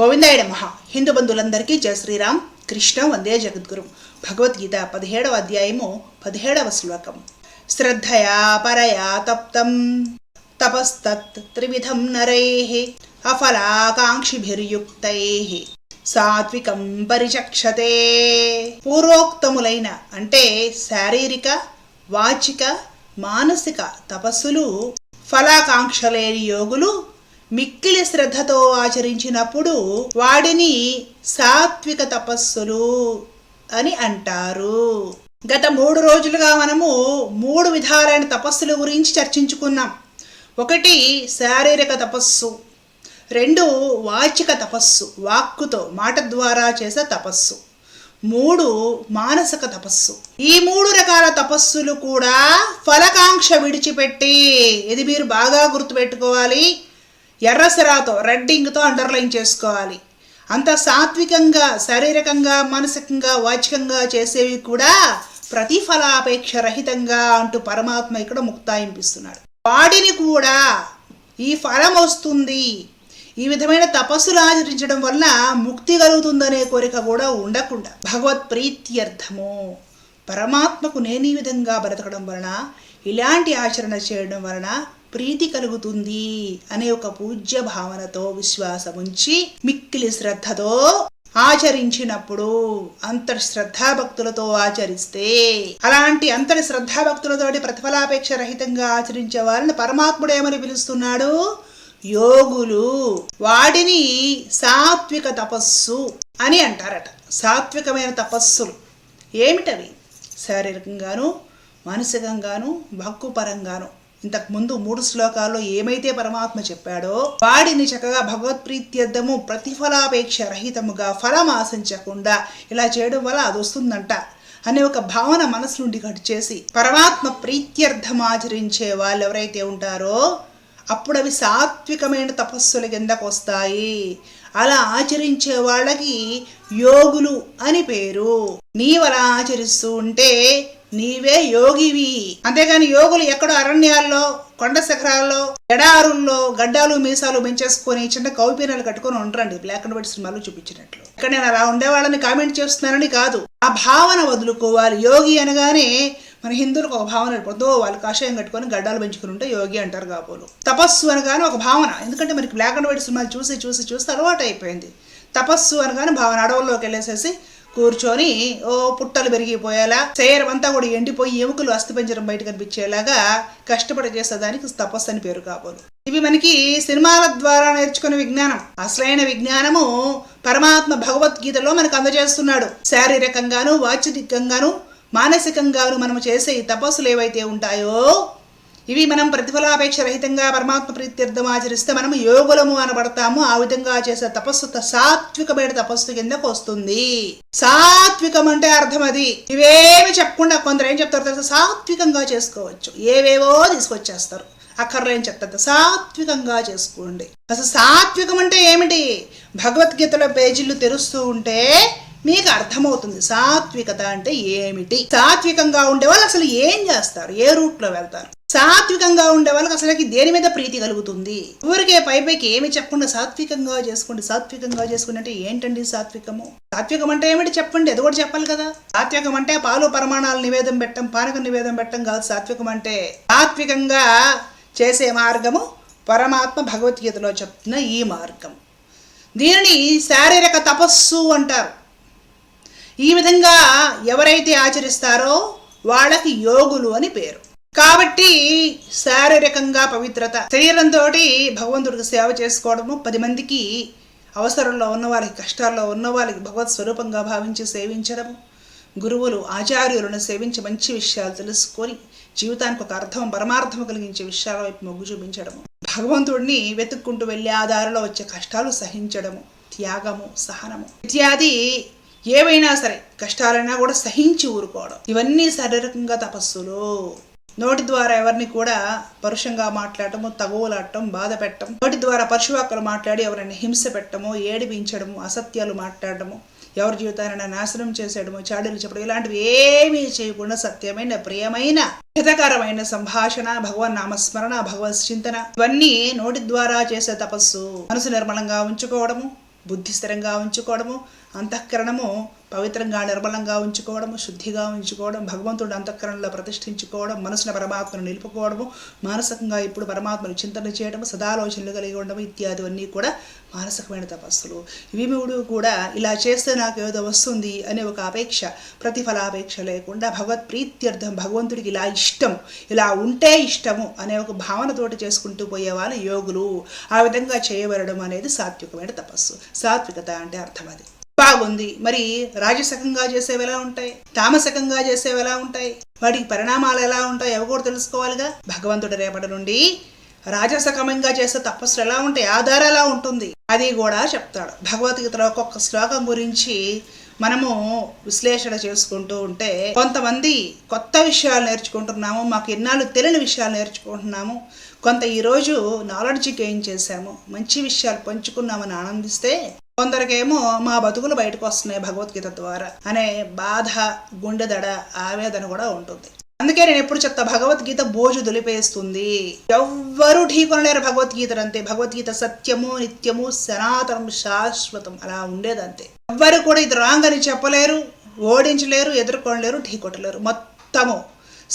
గోవిందాయుడ మహా. హిందూ బంధువులందరికీ జయ శ్రీరామ్. కృష్ణ వందే జగద్గురు. భగవద్గీత పదిహేడవ అధ్యాయము పదిహేడవ శ్లోకం. శ్రద్ధయా పరయా తప్తం. తపస్తత్ త్రివిధం నరై. అఫలాకాంక్షిభిర్యుక్తై. సాత్వికం పరిచక్షతే. పూర్వోక్తములైన అంటే శారీరక వాచిక మానసిక తపస్సులు ఫలాకాంక్షలేని యోగులు మిక్కిలి శ్రద్ధతో ఆచరించినప్పుడు వాడిని సాత్విక తపస్సులు అని అంటారు. గత మూడు రోజులుగా మనము మూడు విధాలైన తపస్సుల గురించి చర్చించుకున్నాం. ఒకటి శారీరక తపస్సు రెండు వాచిక తపస్సు వాక్కుతో మాట ద్వారా చేసే తపస్సు మూడు మానసిక తపస్సు. ఈ మూడు రకాల తపస్సులు కూడా ఫలకాంక్ష విడిచిపెట్టి ఇది మీరు బాగా గుర్తుపెట్టుకోవాలి. ఎర్రసిరాతో రెడ్డింగ్తో అండర్లైన్ చేసుకోవాలి. అంత సాత్వికంగా శారీరకంగా మానసికంగా వాచికంగా చేసేవి కూడా ప్రతిఫలాపేక్ష రహితంగా అంటూ పరమాత్మ ఇక్కడ ముక్తాయింపిస్తున్నాడు. వాడిని కూడా ఈ ఫలం వస్తుంది. ఈ విధమైన తపస్సులు ఆచరించడం వల్ల ముక్తి కలుగుతుందనే కోరిక కూడా ఉండకుండా భగవత్ ప్రీత్యర్థము. పరమాత్మకు నేను ఈ విధంగా బ్రతకడం వలన ఇలాంటి ఆచరణ చేయడం వలన ప్రీతి కలుగుతుంది అనే ఒక పూజ్య భావనతో విశ్వాసం ఉంచి మిక్కిలి శ్రద్ధతో ఆచరించినప్పుడు అంతటి శ్రద్ధాభక్తులతో ఆచరిస్తే అలాంటి అంతటి శ్రద్ధాభక్తులతోటి ప్రతిఫలాపేక్ష రహితంగా ఆచరించే వారిని పరమాత్ముడు ఏమని పిలుస్తున్నాడు? యోగులు. వాడిని సాత్విక తపస్సు అని అంటారట. సాత్వికమైన తపస్సులు ఏమిటవి? శారీరకంగాను మానసికంగాను భక్తుపరంగాను ముందు మూడు శ్లోకాల్లో ఏమైతే పరమాత్మ చెప్పాడో వాడిని చక్కగా భగవత్ప్రీత్యర్థము ప్రతిఫలాపేక్ష రహితముగా ఫలం ఆశించకుండా ఇలా చేయడం వల్ల అది వస్తుందంట అనే ఒక భావన మనసు నుండి కట్ చేసి పరమాత్మ ప్రీత్యర్థం ఆచరించే వాళ్ళు ఎవరైతే ఉంటారో అప్పుడు అవి సాత్వికమైన తపస్సుల కిందకు వస్తాయి. అలా ఆచరించే వాళ్ళకి యోగులు అని పేరు. నీవలా ఆచరిస్తూ ఉంటే నీవే యోగివి. అంతేగాని యోగులు ఎక్కడో అరణ్యాల్లో కొండ శిఖరాల్లో ఎడారుల్లో గడ్డాలు మీసాలు పెంచేసుకొని చిన్న కౌపీనాలు కట్టుకొని ఉండరండి. బ్లాక్ అండ్ వైట్ సినిమాలు చూపించినట్లు. ఇక్కడ నేను అలా ఉండేవాళ్ళని కామెంట్ చేస్తున్నానని కాదు. ఆ భావన వదులుకోవాలి. యోగి అనగానే మన హిందువులకు ఒక భావన పొద్దు వాళ్ళు కాషాయం కట్టుకొని గడ్డాలు పెంచుకుని ఉంటే యోగి అంటారు కాబోలు. తపస్సు అనగానే ఒక భావన. ఎందుకంటే మనకి బ్లాక్ అండ్ వైట్ సినిమాలు చూసి చూసి చూసి అలవాటు అయిపోయింది తపస్సు అనగానే భావన అడవుల్లోకి వెళ్ళేసేసి కూర్చొని ఓ పుట్టలు పెరిగిపోయేలా శరీరమంతా కూడా ఎండిపోయి ఎముకలు అస్థిపంజరం బయట కనిపించేలాగా కష్టపడి చేసేదానికి తపస్సు అని పేరు కాబోలు ఇవి మనకి సినిమాల ద్వారా నేర్చుకునే విజ్ఞానం. అసలైన విజ్ఞానము పరమాత్మ భగవద్గీతలో మనకు అందజేస్తున్నాడు. శారీరకంగాను వాచికంగాను మానసికంగాను మనం చేసే ఈ తపస్సులు ఏవైతే ఉంటాయో ఇవి మనం ప్రతిఫలాపేక్ష రహితంగా పరమాత్మ ప్రీత్యర్థం ఆచరిస్తే మనం యోగులము అనబడతాము. ఆ విధంగా చేసే తపస్సు సాత్వికమైన తపస్సు కిందకు వస్తుంది. సాత్వికం అంటే అర్థం అది. ఇవేమి చెప్పకుండా కొందరు ఏం చెప్తారు తెలుసా? సాత్వికంగా చేసుకోవచ్చు. ఏవేవో తీసుకొచ్చేస్తారు. అక్కర్లేని చెప్తారు. సాత్వికంగా చేసుకోండి. అసలు సాత్వికం అంటే ఏమిటి? భగవద్గీతలో పేజీలు తెరుస్తూ ఉంటే మీకు అర్థమవుతుంది. సాత్వికత అంటే ఏమిటి? సాత్వికంగా ఉండే వాళ్ళు అసలు ఏం చేస్తారు? ఏ రూట్లో వెళ్తారు? సాత్వికంగా ఉండే వాళ్ళకి అసలుకి దేని మీద ప్రీతి కలుగుతుంది? ఊరికే పై పైకి ఏమి చెప్పకుండా సాత్వికంగా చేసుకోండి సాత్వికంగా చేసుకోండి అంటే ఏంటండి సాత్వికము? సాత్వికం అంటే ఏమిటి చెప్పండి? అది కూడా చెప్పాలి కదా. సాత్వికం అంటే పాలు పరమాణాలు నివేదం పెట్టం పానక నివేదం పెట్టం కాదు సాత్వికం అంటే సాత్వికంగా చేసే మార్గము పరమాత్మ భగవద్గీతలో చెప్తున్న ఈ మార్గం. దీనిని శారీరక తపస్సు అంటారు. ఈ విధంగా ఎవరైతే ఆచరిస్తారో వాళ్ళకి యోగులు అని పేరు. కాబట్టి శారీరకంగా పవిత్రత. శరీరంతో భగవంతుడికి సేవ చేసుకోవడము పది మందికి అవసరంలో ఉన్న వాళ్ళకి కష్టాల్లో ఉన్న వాళ్ళకి భగవత్ స్వరూపంగా భావించి సేవించడము గురువులు ఆచార్యులను సేవించి మంచి విషయాలు తెలుసుకొని జీవితానికి ఒక అర్థం పరమార్థం కలిగించే విషయాల వైపు మొగ్గు చూపించడము. భగవంతుడిని వెతుక్కుంటూ వెళ్ళే ఆ దారిలో వచ్చే కష్టాలు సహించడము త్యాగము సహనము. ఇత్యాది ఏవైనా సరే కష్టాలైనా కూడా సహించి ఊరుకోవడం. ఇవన్నీ శారీరకంగా తపస్సులు. నోటి ద్వారా ఎవరిని కూడా పరుషంగా మాట్లాడటము తగువలాడటం బాధ పెట్టడం నోటి ద్వారా పరుషవాక్కలు మాట్లాడి ఎవరిని హింస పెట్టడము ఏడిపించడము అసత్యాలు మాట్లాడటము ఎవరి జీవితాన్ని నాశనం చేసేయడము చాడీలు చెప్పడం ఇలాంటివి ఏమీ చేయకుండా సత్యమైన ప్రియమైన హితకరమైన సంభాషణ భగవన్ నామస్మరణ భగవత్ చింతన ఇవన్నీ నోటి ద్వారా చేసే తపస్సు. మనసు నిర్మలంగా ఉంచుకోవడము బుద్ధి స్థిరంగా ఉంచుకోవడము అంతఃకరణము పవిత్రంగా నిర్మలంగా ఉంచుకోవడము శుద్ధిగా ఉంచుకోవడం భగవంతుడు అంతఃకరణలో ప్రతిష్ఠించుకోవడం మనసున పరమాత్మను నిలుపుకోవడము మానసికంగా ఇప్పుడు పరమాత్మను చింతన చేయడము సదాలోచనలు కలిగి ఉండడం ఇత్యాదివన్నీ కూడా మానసికమైన తపస్సులు. ఇవి మూడు కూడా ఇలా చేస్తే నాకు ఏదో వస్తుంది అనే ఒక అపేక్ష ప్రతిఫలాపేక్ష లేకుండా భగవత్ ప్రీత్యర్థం భగవంతుడికి ఇలా ఇష్టం ఇలా ఉంటే ఇష్టము అనే ఒక భావనతోటి చేసుకుంటూ పోయేవాళ్ళు యోగులు. ఆ విధంగా చేయబడడం అనేది సాత్వికమైన తపస్సు. సాత్వికత అంటే అర్థం అది. బాగుంది. మరి రాజసకంగా చేసేవి ఎలా ఉంటాయి? తామసకంగా చేసేవి ఎలా ఉంటాయి? వాటికి పరిణామాలు ఎలా ఉంటాయి అవి కూడా తెలుసుకోవాలిగా? భగవంతుడి రేపటి నుండి రాజసకమంగా చేసే తపస్సులు ఎలా ఉంటాయి? ఆధారం ఎలా ఉంటుంది? అది కూడా చెప్తాడు. భగవద్గీతలో ఒక్కొక్క శ్లోకం గురించి మనము విశ్లేషణ చేసుకుంటూ ఉంటే కొంతమంది కొత్త విషయాలు నేర్చుకుంటున్నాము మాకు ఎన్నాళ్ళు తెలియని విషయాలు నేర్చుకుంటున్నాము కొంత ఈరోజు నాలెడ్జ్ గెయిన్ చేశాము మంచి విషయాలు పంచుకున్నామని ఆనందిస్తే కొందరికేమో మా బతుకులు బయటకు వస్తున్నాయి భగవద్గీత ద్వారా అనే బాధ గుండెదడ ఆవేదన కూడా ఉంటుంది. అందుకే నేను ఎప్పుడు చెప్తా భగవద్గీత బోజు దులిపేస్తుంది. ఎవ్వరూ ఢీకొనలేరు భగవద్గీత అంతే. భగవద్గీత సత్యము నిత్యము సనాతనం శాశ్వతం అలా ఉండేదంతే ఎవ్వరు కూడా ఇది రాంగ్ అని చెప్పలేరు ఓడించలేరు ఎదుర్కొనలేరు ఢీకొట్టలేరు. మొత్తము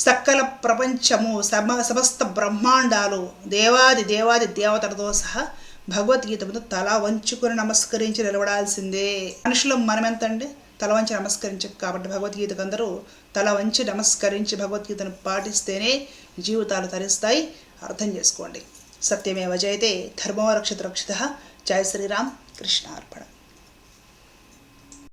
సకల ప్రపంచము సమ సమస్త బ్రహ్మాండాలు దేవాది దేవాది దేవతలతో సహా భగవద్గీత ముందు తల వంచుకొని నమస్కరించి నిలబడాల్సిందే. మనుషులు మనమెంతండి? తల వంచి నమస్కరించక కాబట్టి భగవద్గీతకు అందరూ తల వంచి నమస్కరించి భగవద్గీతను పాటిస్తేనే జీవితాలు తరిస్తాయి. అర్థం చేసుకోండి. సత్యమేవ జయతే ధర్మో రక్షిత రక్షిత. జయ శ్రీరామ్. కృష్ణ అర్పణ